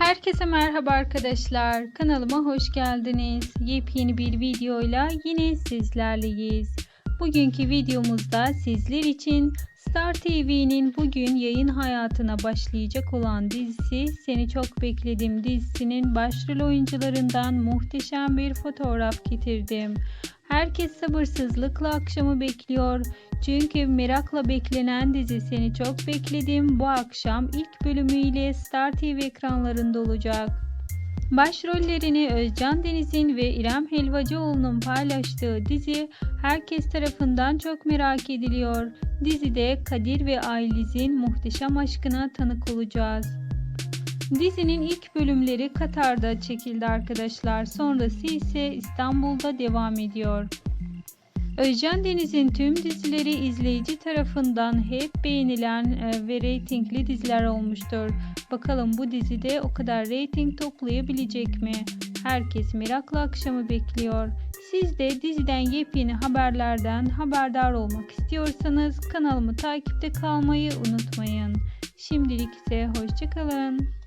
Herkese merhaba arkadaşlar. Kanalıma hoş geldiniz. Yepyeni bir videoyla yine sizlerleyiz. Bugünkü videomuzda sizler için Star TV'nin bugün yayın hayatına başlayacak olan dizisi Seni Çok Bekledim dizisinin başrol oyuncularından muhteşem bir fotoğraf getirdim. Herkes sabırsızlıkla akşamı bekliyor. Çünkü merakla beklenen dizi Seni Çok Bekledim bu akşam ilk bölümüyle Star TV ekranlarında olacak. Başrollerini Özcan Deniz'in ve İrem Helvacıoğlu'nun paylaştığı dizi herkes tarafından çok merak ediliyor. Dizide Kadir ve Ayliz'in muhteşem aşkına tanık olacağız. Dizinin ilk bölümleri Katar'da çekildi arkadaşlar. Sonrası ise İstanbul'da devam ediyor. Özcan Deniz'in tüm dizileri izleyici tarafından hep beğenilen e, ve reytingli diziler olmuştur. Bakalım bu dizide o kadar reyting toplayabilecek mi? Herkes merakla akşamı bekliyor. Siz de diziden yepyeni haberlerden haberdar olmak istiyorsanız kanalımı takipte kalmayı unutmayın. Şimdilik ise hoşçakalın.